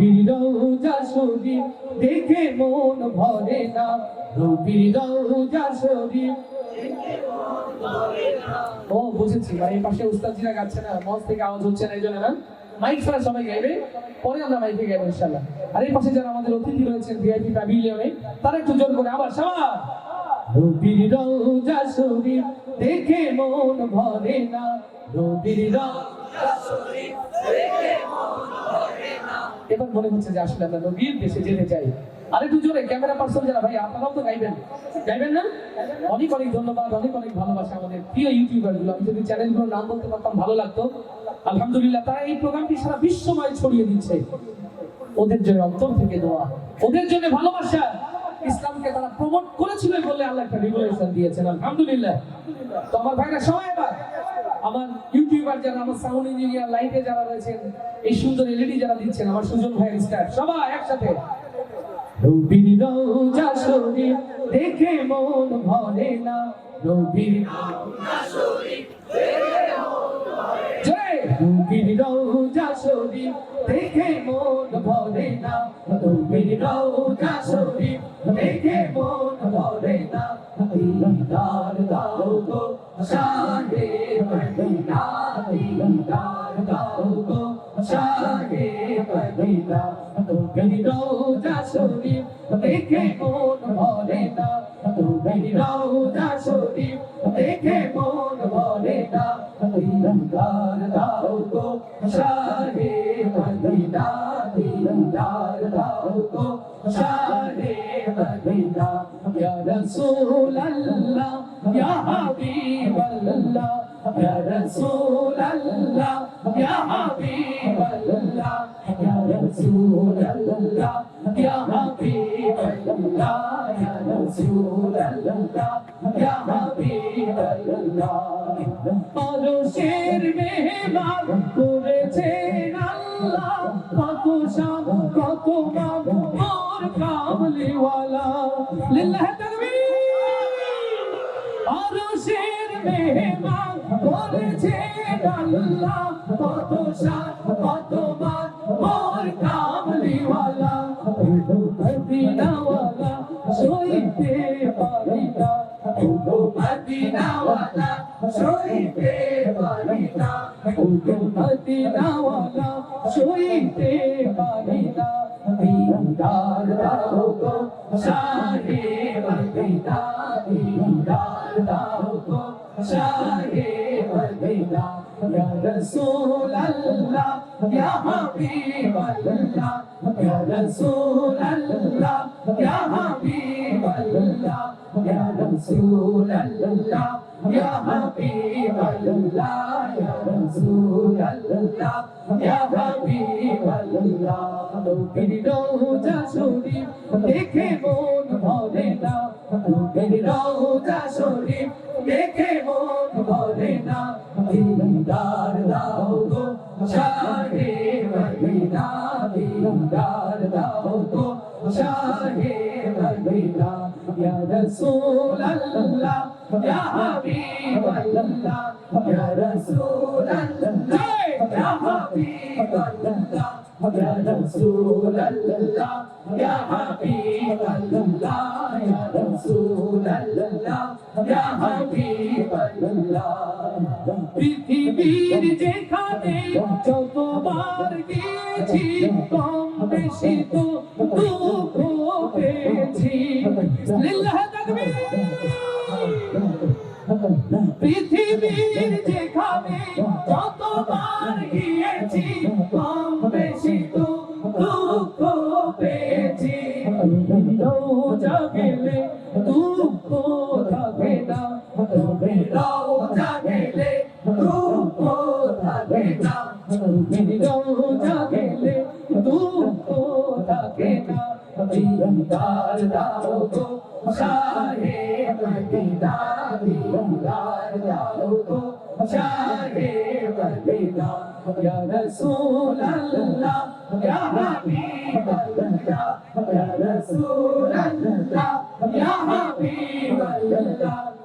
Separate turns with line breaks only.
নবীর রওজা শরীফ দেখে মন ভরে না। নবীর রওজা শরীফ ও, বুঝেছি। ভাই পাশে উস্তাদজিরা গাচ্ছে না, মঞ্চ থেকে আওয়াজ হচ্ছে না, এই জন্য না? মাইক ছাড়া সবাই গাইবে, পরে আমরা মাইকে গাইবো ইনশাল্লাহ আর এই পাশে যারা আমাদের অতিথি রয়েছেন ভিআইপি প্যাভিলিয়নে তারা একটু জোর করে আবার সবাই। নবীর রওজা শরীফ দেখে মন ভরে না। নবীর রওজা শরীফ দেখে এবার মনে হচ্ছে যে আসলে আমরা নবীর দেশে যেতে চাই। আরেকটু জোরে, ক্যামেরা পার্সন যারা, ভাই, আপনারাও তো গাইবেন। গাইবেন না? অনেক অনেক ধন্যবাদ, অনেক অনেক ভালোবাসা আমাদের প্রিয় ইউটিউবারগুলো আমি যদি চ্যানেলগুলোর নাম বলতে পারতাম, ভালো লাগতো। আলহামদুলিল্লাহ, তারা এই প্রোগ্রামটি সারা বিশ্বময় ছড়িয়ে দিচ্ছে। ওদের জন্য অন্তর থেকে দোয়া। ওদের জন্য ভালোবাসা। ইসলামকে তারা প্রমোট করেছিল বলে আল্লাহ একটা রেগুলেশন দিয়েছেন। আলহামদুলিল্লাহ। তো আমার ভাইরা, সবাই এবার আমার ইউটিউবার যারা, আমার সাউন্ড ইঞ্জিনিয়ার লাইটে যারা রয়েছেন, এই সুন্দর এলইডি যারা দিচ্ছেন, আমার সুজন ভাইয়ের স্টার সবাই একসাথে। নবীর রওজা শরীফ দেখে মন ভরে না নবীর জয়! নবীর রওজা শরীফ দেখে মন ভরে না নবীর রওজা শরীফ ভরে না দিদার দাও গো শাহে মদিনা দিদার দাও গো শাহে মদিনা নবীর রওজা শরীফ দেখে মন ভরে না নবীর রওজা শরীফ দেখে মন ভরে না দিদার দাও গো শাহে ইয়া রাসূল আল্লাহ ইয়া হাবিব আল্লাহ ইয়া রাসূল আল্লাহ ইয়া হাবিব আল্লাহ ইয়া রাসূল আল্লাহ ইয়া হাবিব আল্লাহ ইয়া রাসূল আল্লাহ ইয়া হাবিব আল্লাহ আরশের মেহমান করেছেন আল্লাহ কত শাম কত মান মোর কামলিওয়ালা লিল্লাহ আরশের মেহমান করেছেন আল্লাহ, কত শান কত মান মোর কামলিওয়ালা মদিনাওয়ালা, সইতে পারি না ওগো মদিনাওয়ালা, সইতে পারি না ওগো মদিনাওয়ালা, সইতে পারি না দাও গো শাহে মদিনা দিদার দাও গো শাহে মদিনা রাসূল আল্লাহ ইয়া হাবিব আল্লাহ ইয়া রাসূল আল্লাহ ইয়া হাবিব আল্লাহ ইয়া রাসূল আল্লাহ ইয়া হাবিব আল্লাহ ইয়া রাসূল আল্লাহ ইয়া হাবিব আল্লাহ নবীর রওজা শরীফ দেখে মন ভরে না। নবীর রওজা শরীফ দেখে মন ভরে না। দিদার হাবিব। আল্লাহ ইয়া রাসূল আল্লাহ ইয়া হাবিব আল্লাহ يا رسول الله يا حبيب الله يا رسول الله يا حبيب الله পৃথিবীর যেখানে যতবার গেছি কম বেশি তো দুঃখ পেয়েছি লিল্লাহ তাকবীর পৃথিবীর যেখানে যতবার গিয়েছি দিদার দাও গো শাহে মদিনা দিদার দাও গো শাহে মদিনা ইয়া রাসূল আল্লাহ ইয়া হাবিব আল্লাহ ইয়া রাসূল আল্লাহ ইয়া হাবিব